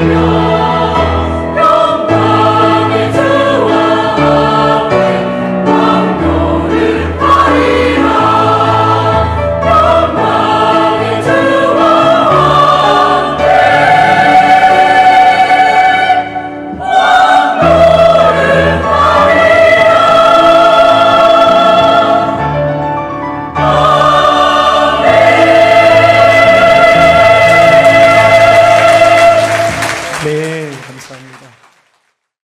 Господь. 감사합니다.